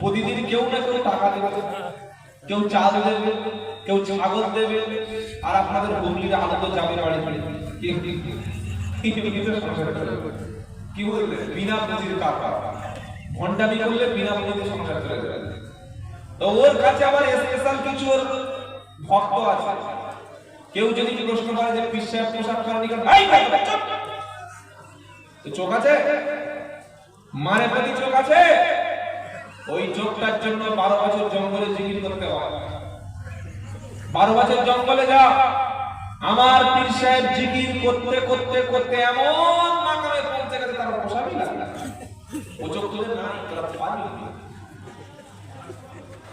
প্রতিদিন কেউ না কেউ টাকা দেবে। কেউ চাল দেবে কেউ ছাগল দেবে আর আপনাদের হুগলির আনন্দ যাবে বাড়ি বাড়ি। কি বলবে বিনা পুঁজির টাকা। ঘন্টামি করলে বিনা পুঁজিতে সংসার চলে যাবে। তো ওর কাছে আবার স্পেশাল কিছু ওর ভক্ত আছে। কেউ যদি প্রশ্ন করে যে পিস সাহেব পোশাক এই ভাই, তো চোখ আছে? মানে প্রতি চোখ আছে? ওই চোখটার জন্য বারো বছর জঙ্গলে জিকির করতে হয়। বারো বছর জঙ্গলে যা। আমার পীর সাহেব জিকির করতে করতে করতে এমন মাকামে পৌঁছে গেছে, তার লাগে না। ও চোখ তুলে না।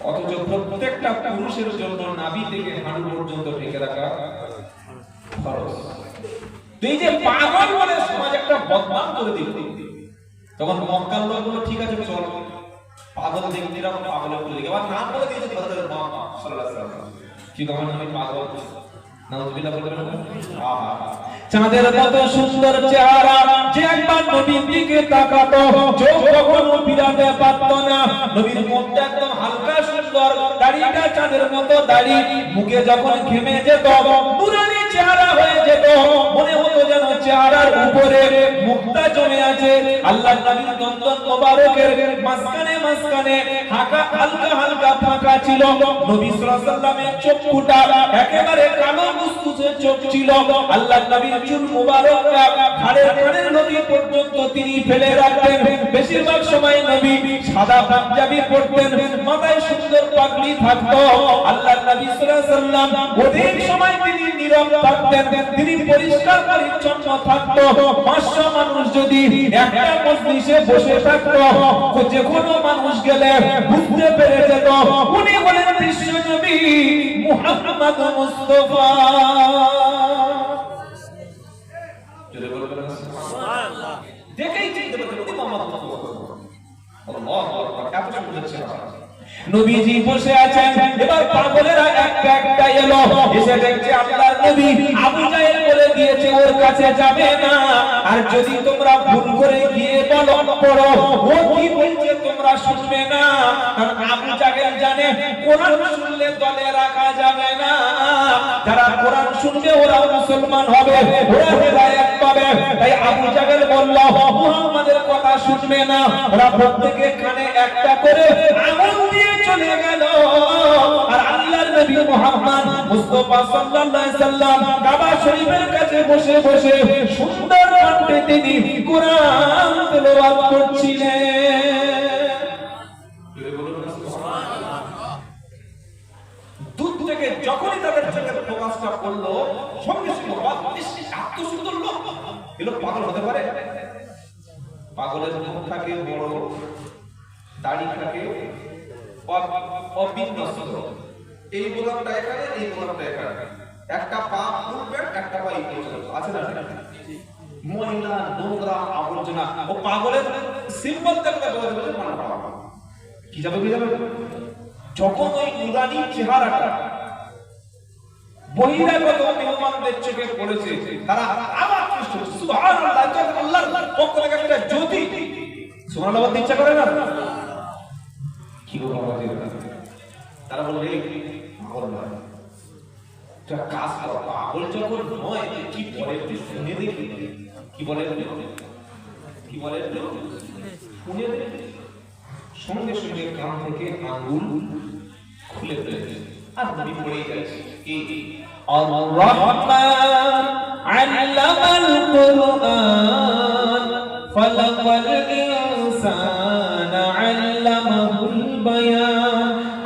অথচ প্রত্যেকটা পুরুষের জন্য নাভি থেকে হাঁটু পর্যন্ত ঢেকে রাখা খরচ। এই যে পাগল বলে সমাজ একটা বদনাম করে দিল। তখন মক্কার লোক ঠিক আছে, চল। পাগল দেখতে এরকম পাগলের আবার নাম বলে দিয়েছে কি পাগল চাঁদের মতো হালকা সুন্দর, দাড়িটা চাঁদের মতো দাড়ি, মুখে যখন ঘেমে যেত, নুরানি চেহারা হয়ে যেত। চেহারার উপরে মুক্তা জমে আছে। আল্লাহ নবীর দন্তন মোবারকের মাঝখানে মাঝখানে হালকা হালকা হালকা, ফাঁকা ছিল। নবী ওয়াসাল্লামের চক্ষুটা একেবারে কালো মুসকুসে চোখ ছিল। আল্লাহ নবীর চুল মোবারক খাড়ের ঘাড়ের নবী পর্যন্ত তিনি ফেলে রাখতেন। বেশিরভাগ সময় নবী সাদা পাঞ্জাবি পরতেন, মাথায় সুন্দর পাগড়ি থাকতো। আল্লাহ নবী আলাইহি অধিক সময় তিনি নীরব থাকতেন, তিনি পরিষ্কার পরিচ্ছন্ন থাকতো। পাঁচশো মানুষ যদি একটা বসে থাকতো যে কোনো মানুষ গেলে বুঝতে পেরে যেত। উনি হলেন বিশ্ব নবী মুহাম্মদ মুস্তাফা জোরে বলবেন না সুবহানাল্লাহ দেখেই চিনতে পারছেন ওই মোহাম্মদ আল্লাহু আকবার এত সুন্দর চেহারা নবীজি বসে আছেন। এবার পাগলেরা একটা একটা এলো। এসে দেখছে আল্লাহর নবী আবু জাহেল বলে দিয়েছে, ওর কাছে যাবে না। আর যদি তোমরা ভুল করে গিয়ে বলো, পড়ো। ও কি বলছে তোমরা শুনবে না? কারণ আবু জাহেল জানে, কোরআন শুনলে দলে রাখা যাবে না। যারা কোরআন শুনবে ওরা মুসলমান হবে, ওরা হেদায়েত পাবে। তাই আবু জাহেল বলল, মুহাম্মাদের কথা শুনবে না। ওরা প্রত্যেকে কানে একটা করে মুস্তাফা সাল্লাল্লাহু সাল্লাম কাবা শরীফের কাছে বসে বসে সুন্দর কণ্ঠে তিনি কোরআন তেলাওয়াত করছিলেন। দূর থেকে যখনই তাদের চোখে প্রকাশটা পড়ল সঙ্গে সঙ্গে এত সুন্দর লোক। এলো পাগল হতে পারে? পাগলের মুখ থাকে বড় দাড়ি থাকে অবিন্যস্ত। এই গোলাপটা এখানে, এই গোলাপটা এখানে। একটা পা ফুলবে একটা পা পর্যন্ত আছে না? মহিলা, নোংরা, আবর্জনা। ও পাগলের সিম্বল দেখলে বোঝা যাবে যে মানুষ পাগল। কি যাবে কি যাবে? যখন ওই নুরানি চেহারাটা বহিরাগত মেহমানদের চোখে পড়েছে, তারা আবার কৃষ্ট সুবহানাল্লাহ আল্লাহর পক্ষ থেকে একটা জ্যোতি ইচ্ছা করে না। কি বলব তারা বলবে এই পাগল নয় একটা কাজ করো পাগল যখন নয় কি বলে একটু শুনে দেখি কি বলে কি বলে একটু শুনে দেখি সঙ্গে সঙ্গে কান থেকে আঙ্গুল খুলে ফেলেছে আর নবী পড়েই যাচ্ছে কি الرحمن علم القرآن خلق الإنسان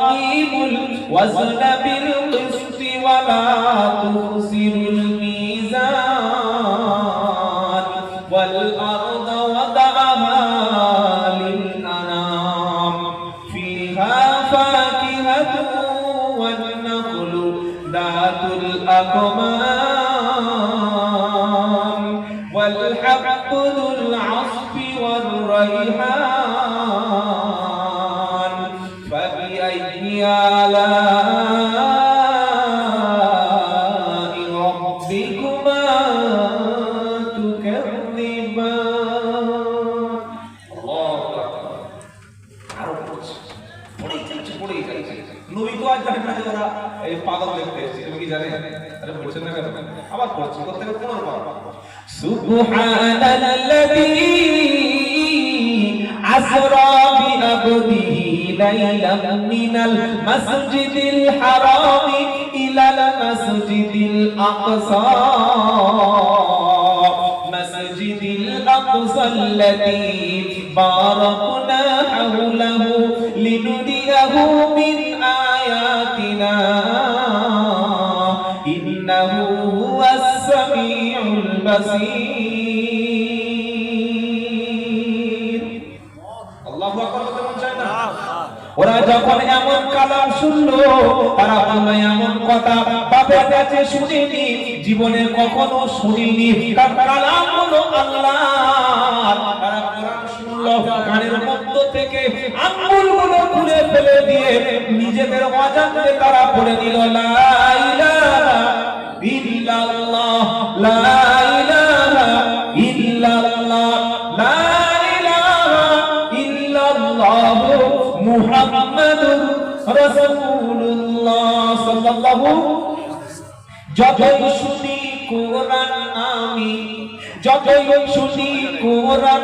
وأقيموا الوزن بالقسط ولا تخسروا الميزان. والأرض وضعها للأنام. فيها فاكهة والنخل ذات الأكمام. তো আজ জানেন না যে ওরা এই পাগল দেখতে এসেছে তুমি কি জানে আরে বলছেন না কেন আবার পড়ছে করতে করতে পনেরো বার সুবহানাল্লাযী আসরা বিআবদিহি লাইলাম মিনাল মাসজিদিল হারাম ইলাল মাসজিদিল আকসা مسجد الأقصى الذي باركنا حوله لنريه إنه هو السميع البصير الله أكبر বলতে মন চায় না? ওরা যখন এমন কালাম শুনলো তারা বললো এমন কথা বাপের কাছে শুনিনি জীবনে কখনো শুনিনি কারণ কালাম হলো আল্লাহ তারা কোরআন শুনলো কানের মধ্য থেকে আঙ্গুলগুলো খুলে ফেলে দিয়ে নিজেদের অজান্তে তারা পড়ে নিল লা মুহাম্মাদুর রাসূলুল্লাহ সাল্লাল্লাহু যতই শুনি কোরআন আমি যতই শুনি কোরআন